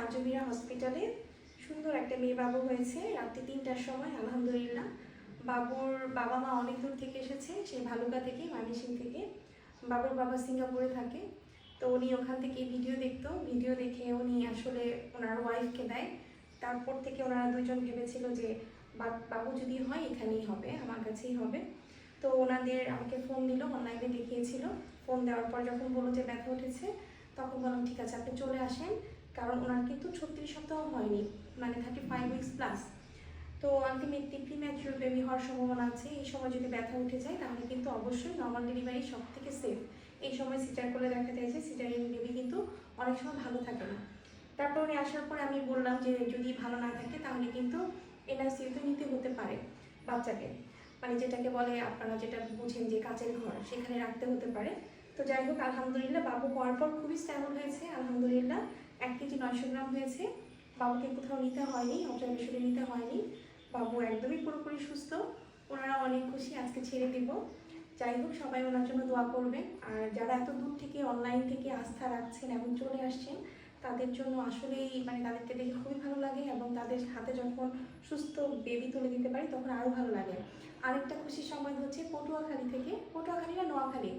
আজমিরা হসপিটালে সুন্দর একটা মেয়ে বাবু হয়েছে, রাত্রি তিনটার সময়, আলহামদুলিল্লাহ। বাবুর বাবা মা অনেক দূর থেকে এসেছে সেই ভালুকা থেকে মামিসিং থেকে। বাবুর বাবা সিঙ্গাপুরে থাকে। তো উনি ওখান থেকে ভিডিও দেখতো। ভিডিও দেখে উনি আসলে ওনার ওয়াইফকে দেয়। তারপর থেকে ওনারা দুজন ভেবেছিল যে বাবু যদি হয়, এখানেই হবে, আমার কাছেই হবে। তো ওনাদের আমাকে ফোন দিল অনলাইনে দেখিয়েছিল। ফোন দেওয়ার পর যখন বলল যে, ব্যথা উঠেছে, তখন বললাম, ঠিক আছে, আপনি চলে আসেন। কারণ ওনার কিন্তু ছত্রিশ সপ্তাহ হয়নি মানে থার্টি ফাইভ উইক্স প্লাস তো আলটিমেটলি প্রিম্যাচুর বেবি হওয়ার সম্ভাবনা আছে, এই সময় যদি ব্যথা উঠে যায়, তাহলে কিন্তু অবশ্যই নর্মাল ডেলিভারি সব থেকে সেফ এই সময় সিটার করলে দেখা যায় যে সিটারিং বেবি কিন্তু অনেক সময় ভালো থাকে না। তারপর উনি আসার পরে আমি বললাম যে যদি ভালো না থাকে, তাহলে কিন্তু এনআরসিউতে নিতে হতে পারে বাচ্চাকে। মানে যেটাকে বলে, আপনারা যেটা বুঝেন যে কাচের ঘর, সেখানে রাখতে হতে পারে। তো যাই হোক, আলহামদুলিল্লাহ, বাবু পর খুবই স্ট্যাবল হয়েছে। আলহামদুলিল্লাহ এক কেজি নয়শো গ্রাম হয়েছে। বাবুকে কোথাও নিতে হয়নি অবজারভেশনে নিতে হয়নি। বাবু একদমই পুরোপুরি সুস্থ। ওনারা অনেক খুশি, আজকে ছেড়ে দিব। যাই হোক, সবাই ওনার জন্য দোয়া করবেন। আর যারা এত দূর থেকে অনলাইন থেকে আস্থা রাখছেন এবং চলে আসছেন, তাদের জন্য আসলেই মানে তাদেরকে দেখে খুবই ভালো লাগে এবং তাদের হাতে যখন সুস্থ বেবি তুলে দিতে পারি, তখন আরও ভালো লাগে। আরেকটা খুশির সময় হচ্ছে, পটুয়াখালী থেকে। পটুয়াখালী না, নোয়াখালী?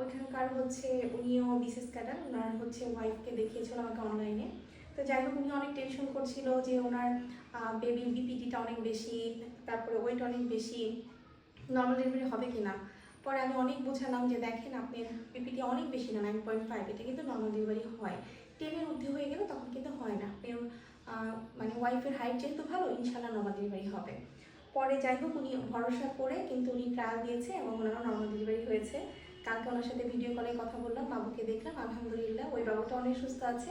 ওইখানকার হচ্ছে উনিও বিশেষ ক্যাডার ওনার হচ্ছে ওয়াইফকে দেখিয়েছিল আমাকে অনলাইনে তো যাই হোক, উনি অনেক টেনশন করছিল যে ওনার বেবির বিপিডিটা অনেক বেশি, তারপরে ওয়েট অনেক বেশি নর্মাল ডেলিভারি হবে কি না পরে আমি অনেক বোঝালাম যে দেখেন আপনার বিপিটি অনেক বেশি না নাইন পয়েন্ট ফাইভ এটা কিন্তু নর্মাল ডেলিভারি হয়। টেনের মধ্যে হয়ে গেলে তখন কিন্তু হয় না। আপনার মানে ওয়াইফের হাইট যেহেতু ভালো ইনশাল্লাহ নর্মাল ডেলিভারি হবে। পরে যাই হোক, উনি ভরসা করে কিন্তু উনি ট্রায়াল দিয়েছে এবং ওনারও নর্মাল ডেলিভারি হয়েছে। কালকে ওনার সাথে ভিডিও কলে কথা বললাম, বাবুকে দেখলাম, আলহামদুলিল্লাহ, ওই বাবুটা অনেক সুস্থ আছে।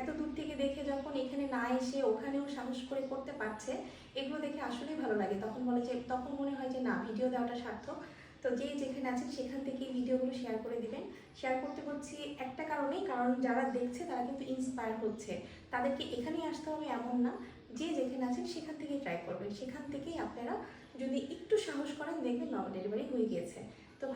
এত দূর থেকে দেখে যখন এখানে না এসে ওখানেও সাহস করে করতে পারছে, এগুলো দেখে আসলেই ভালো লাগে। তখন বলে যে, তখন মনে হয় যে, না ভিডিও দেওয়াটা সার্থক। তো যে যেখানে আছেন, সেখান থেকেই ভিডিওগুলো শেয়ার করে দিবেন। শেয়ার করতে বলছি একটা কারণেই, কারণ যারা দেখছে, তারা কিন্তু ইন্সপায়ার হচ্ছে। তাদেরকে এখানেই আসতে হবে এমন না। যে যেখানে আছেন, সেখান থেকেই ট্রাই করবেন। সেখান থেকেই আপনারা যদি একটু সাহস করেন, দেখবেন নর্মাল ডেলিভারি হয়ে গিয়েছে।